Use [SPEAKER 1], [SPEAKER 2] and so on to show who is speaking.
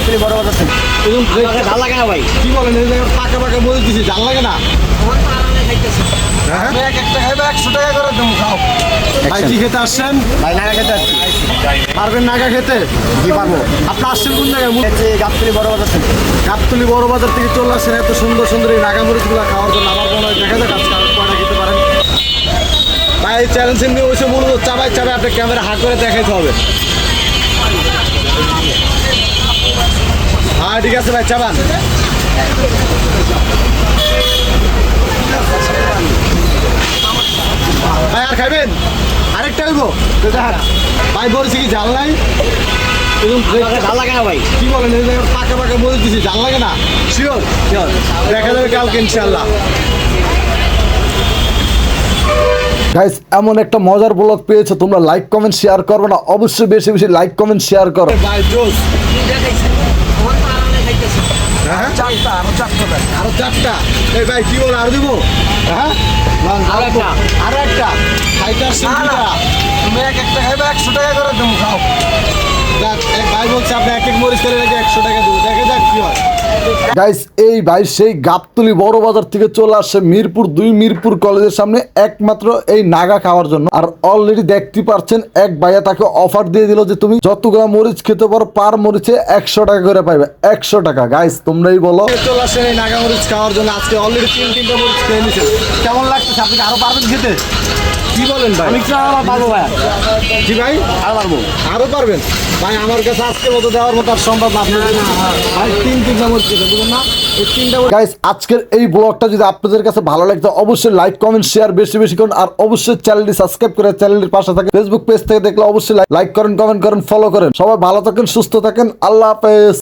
[SPEAKER 1] গাবতলি বড় আমাকে ভালো লাগে না ভাই।
[SPEAKER 2] কি বলেন এই জায়গায় পাকা পাকা বলে দিছি জাল লাগে না? হ্যাঁ? ভাই কি খেতে আসছেন?
[SPEAKER 1] ভাই নাগা খেতে আসছি।
[SPEAKER 2] পারবেন নাগা খেতে?
[SPEAKER 1] জি পারব।
[SPEAKER 2] আপনি আসছেন কোন জায়গায়?
[SPEAKER 1] গাবতলি বড় বাজার থেকে।
[SPEAKER 2] গাবতলি বড় বাজার থেকে চলে আসছেন এত সুন্দর সুন্দর এই নাগা মরিচগুলো খাওয়ার জন্য আমার মনে হয় দেখা যাক আজকে কয়টা খেতে পারেন। ভাই চ্যালেঞ্জ নিয়ে বসে মূলত চাবাই চাবাই আপনার ক্যামেরা হাত করে দেখাইতে হবে। হ্যাঁ ঠিক আছে ভাই চাবান ভাই আর খাইবেন? আরেকটা হইব? ভাই বলছি কি জাল নাই?
[SPEAKER 1] লাগে না ভাই।
[SPEAKER 2] কি বলেন পাকা পাকা বলে দিছি জাল লাগে না? শিওর শিওর দেখা যাবে কালকে ইনশাল্লাহ
[SPEAKER 3] গাইস এমন একটা মজার ব্লগ পেয়েছ তোমরা লাইক কমেন্ট শেয়ার করবে না। অবশ্যই বেশি বেশি লাইক কমেন্ট শেয়ার করো।
[SPEAKER 4] চারটা আরও চারটা দেন।
[SPEAKER 2] আরও চারটা? এই ভাই কি বল আর দিব? হ্যাঁ?
[SPEAKER 1] আরও একটা।
[SPEAKER 2] আরও একটা।
[SPEAKER 4] না, না। তুমি এক একটা খাইবে একশো টাকা করে দেবো খাও।
[SPEAKER 2] এক ভাই বলছে আপনি এক এক মরিচ করে একশো টাকা দেবো দেখে যাক কি হয়
[SPEAKER 3] গাইস এই ভাই সেই গাবতলি বড় বাজার থেকে চলে আসছে মিরপুর দুই মিরপুর কলেজের সামনে একমাত্র এই নাগা খাওয়ার জন্য। আর অলরেডি দেখতে পাচ্ছেন এক ভাইয়া তাকে অফার দিয়ে দিল যে তুমি যতগুলো মরিচ খেতে পারো, পার মরিচে একশো টাকা করে পাইবে। একশো টাকা। গাইস তোমরাই বলো।
[SPEAKER 2] চলে আসছেন এই নাগা মরিচ খাওয়ার জন্য। আজকে অলরেডি তিন, তিনটা মরিচ খেয়ে নিয়েছেন কেমন লাগতেছে আপনি আরও পারবেন খেতে? কি বলেন ভাই।
[SPEAKER 1] আমি পারব ভাই।
[SPEAKER 2] জি ভাই?
[SPEAKER 1] আরও পারব।
[SPEAKER 2] আরও পারবেন? ভাই আমার কাছে আজকে মতো দেওয়ার মতো আর সম্ভব না। আপনার ভাই তিন তিনটা মরিচ খেতে বুঝলেন না? এই তিনটা মরিচ
[SPEAKER 3] গাইস আজকের এই ব্লগটা যদি আপনাদের কাছে ভালো লাগতো অবশ্যই লাইক কমেন্ট শেয়ার বেশি বেশি করুন। আর অবশ্যই চ্যানেলটি সাবস্ক্রাইব করে চ্যানেলটির পাশে থাকে ফেসবুক পেজ থেকে দেখলে অবশ্যই লাইক করেন কমেন্ট করেন ফলো করেন। সবাই ভালো থাকেন সুস্থ থাকেন। আল্লাহ হাফেজ।